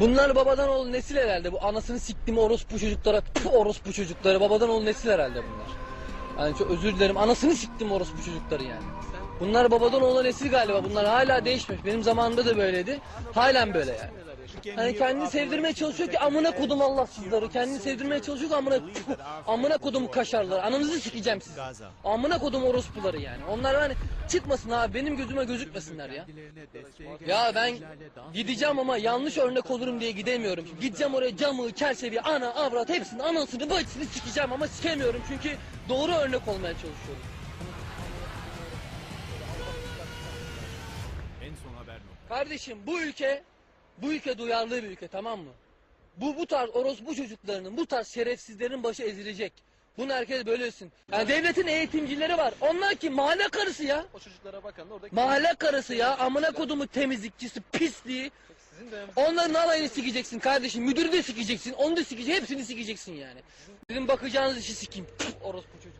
Bunlar babadan oğlu nesil herhalde. Bu anasını siktim orospu çocuklara. Tüh orospu çocukları. Babadan oğlu nesil herhalde bunlar. Yani çok özür dilerim. Anasını siktim orospu çocukları yani. Bunlar babadan oğlu nesil galiba. Bunlar hala değişmiş. Benim zamanımda da böyleydi. Halen böyle yani. Hani kendini sevdirmeye çalışıyor ki amına kodum Allahsızları. Kendini sevdirmeye çalışıyor ki amına amına kodum kaşarları. Ananızı sikeceğim siz. Amına kodum orospuları yani. Onlar hani çıkmasın abi benim gözüme gözükmesinler ya. Ya ben gideceğim ama yanlış örnek olurum diye gidemiyorum. Gideceğim oraya camı, çerçeveyi, ana, avrat hepsini, anasını, bacısını sikeceğim ama sikemiyorum çünkü doğru örnek olmaya çalışıyorum. Kardeşim bu ülke, bu ülke duyarlı bir ülke tamam mı? Bu bu tarz orospu çocuklarının, bu tarz şerefsizlerin başı ezilecek. Bunu herkes böylesin. Yani devletin eğitimcileri var. Onlar ki mahalle karısı ya. O çocuklara bakın da oradaki Mahalle karısı ya. Amına kodumu temizlikçisi, pisliği. sizin de Onların alayını sikeceksin kardeşim. Müdürü de sikeceksin. Onu da sikeceksin. Hepsini sikeceksin yani. Sizin bakacağınız işi sikeyim. Orospu çocuk.